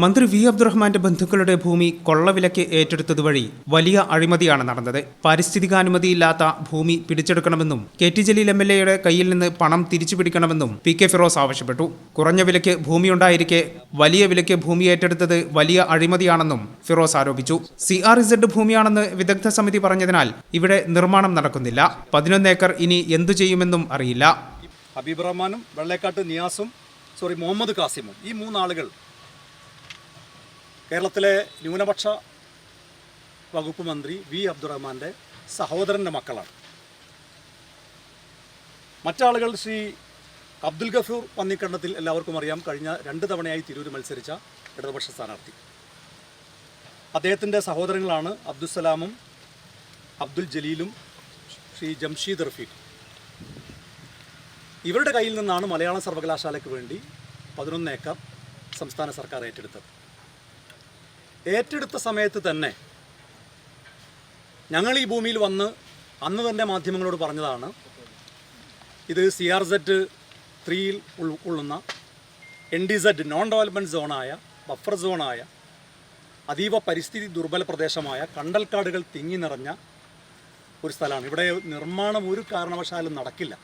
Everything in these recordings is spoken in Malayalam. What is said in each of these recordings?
മന്ത്രി വി അബ്ദുറഹ്മാന്റെ ബന്ധുക്കളുടെ ഭൂമി കൊള്ളവിലയ്ക്ക് ഏറ്റെടുത്തതുവഴി വലിയ അഴിമതിയാണ് നടന്നത്. പാരിസ്ഥിതികാനുമതിയില്ലാത്ത ഭൂമി പിടിച്ചെടുക്കണമെന്നും K T Jaleel M L എയുടെ കയ്യിൽ നിന്ന് പണം തിരിച്ചു പിടിക്കണമെന്നും പി കെ ഫിറോസ് ആവശ്യപ്പെട്ടു. കുറഞ്ഞ വിലയ്ക്ക് ഭൂമിയുണ്ടായിരിക്കെ വലിയ വിലയ്ക്ക് ഭൂമി ഏറ്റെടുത്തത് വലിയ അഴിമതിയാണെന്നും ഫിറോസ് ആരോപിച്ചു. സി ആർ ഇസഡ് ഭൂമിയാണെന്ന് വിദഗ്ധ സമിതി പറഞ്ഞതിനാൽ ഇവിടെ നിർമ്മാണം നടക്കുന്നില്ല. പതിനൊന്ന് ഏക്കർ ഇനി എന്തു ചെയ്യുമെന്നും അറിയില്ല. ഹബീബ് റഹ്മാനും വെള്ളേക്കാട്ട് നിയാസും സോറി മുഹമ്മദ് കാസിമും ഈ മൂന്നാളുകൾ കേരളത്തിലെ ന്യൂനപക്ഷ വകുപ്പ് മന്ത്രി വി അബ്ദുറഹ്മാന്റെ സഹോദരന്റെ മക്കളാണ്. മറ്റാളുകൾ ശ്രീ അബ്ദുൽ ഗഫൂർ പന്നിക്കണ്ണത്തിൽ എല്ലാവർക്കും അറിയാം. കഴിഞ്ഞ രണ്ട് തവണയായി തിരൂർ മത്സരിച്ച ഇടതുപക്ഷ സ്ഥാനാർത്ഥി. അദ്ദേഹത്തിന്റെ സഹോദരങ്ങളാണ് അബ്ദുസലാമും അബ്ദുൽ ജലീലും ശ്രീ ജംഷീദ് റഫീഖും. ഇവരുടെ കയ്യിൽ നിന്നാണ് മലയാളം സർവകലാശാലയ്ക്ക് വേണ്ടി പതിനൊന്ന് ഏക്കർ സംസ്ഥാന സർക്കാർ ഏറ്റെടുത്തത്. ഏറ്റെടുത്ത സമയത്ത് തന്നെ ഞങ്ങൾ ഈ ഭൂമിയിൽ വന്ന് അന്ന് തന്നെ മാധ്യമങ്ങളോട് പറഞ്ഞതാണ് ഇത് സി ആർ സെഡ് ത്രീയിൽ ഉൾക്കൊള്ളുന്ന N D Z non development സോണായ buffer സോണായ അതീവ പരിസ്ഥിതി ദുർബല പ്രദേശമായ കണ്ടൽക്കാടുകൾ തിങ്ങി നിറഞ്ഞ ഒരു സ്ഥലമാണ്. ഇവിടെ നിർമ്മാണം ഒരു കാരണവശാലും നടക്കില്ല.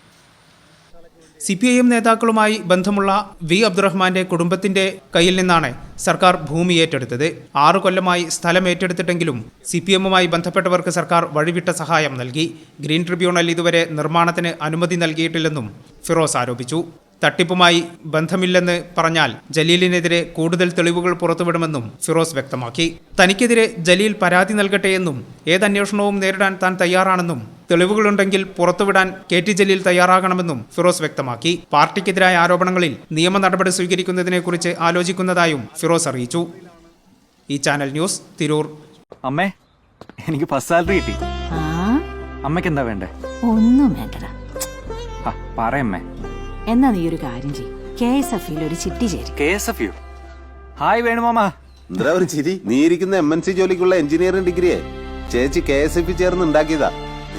സി പി ഐ എം നേതാക്കളുമായി ബന്ധമുള്ള വി അബ്ദുറഹ്മാന്റെ കുടുംബത്തിന്റെ കയ്യിൽ നിന്നാണ് സർക്കാർ ഭൂമി ഏറ്റെടുത്തത്. ആറു കൊല്ലമായി സ്ഥലം ഏറ്റെടുത്തിട്ടെങ്കിലും സി പി എമ്മുമായി ബന്ധപ്പെട്ടവർക്ക് സർക്കാർ വഴിവിട്ട സഹായം നൽകി. ഗ്രീൻ ട്രിബ്യൂണൽ ഇതുവരെ നിർമ്മാണത്തിന് അനുമതി നൽകിയിട്ടില്ലെന്നും ഫിറോസ് ആരോപിച്ചു. തട്ടിപ്പുമായി ബന്ധമില്ലെന്ന് പറഞ്ഞാൽ ജലീലിനെതിരെ കൂടുതൽ തെളിവുകൾ പുറത്തുവിടുമെന്നും ഫിറോസ് വ്യക്തമാക്കി. തനിക്കെതിരെ ജലീൽ പരാതി നൽകട്ടെയെന്നും ഏതന്വേഷണവും നേരിടാൻ താൻ തയ്യാറാണെന്നും തെളിവുകളുണ്ടെങ്കിൽ പുറത്തുവിടാൻ കെ ടി ജലീൽ തയ്യാറാകണമെന്നും ഫിറോസ് വ്യക്തമാക്കി. പാർട്ടിക്കെതിരായ ആരോപണങ്ങളിൽ നിയമ നടപടി സ്വീകരിക്കുന്നതിനെക്കുറിച്ച് ആലോചിക്കുന്നതായും ഫിറോസ് അറിയിച്ചു. ഈ ചാനൽ ന്യൂസ് തിരൂർ. അമ്മേ എനിക്ക് ഫസ്റ്റ് സാലറി കിട്ടി. ആ? അമ്മയ്ക്ക് എന്താ വേണ്ടേ? ഒന്നും വേണ്ടടാ. പറയമ്മേ എന്നാ നീ ഒരു കാര്യം ചെയ്യും. കെ എസ് എഫ് ഒരു ചിട്ടി ചേരും. കെ എസ് എഫ് ഹായ് വേണുമാമ എന്താ ഒരു ചിരി? നീ ഇരിക്കുന്ന എം എൻ സി ജോലിക്കുള്ള എഞ്ചിനീയറിംഗ് ഡിഗ്രിയെ. ചേച്ചി കെ എസ് എഫ് ചേർന്ന് ഉണ്ടാക്കിയതാ.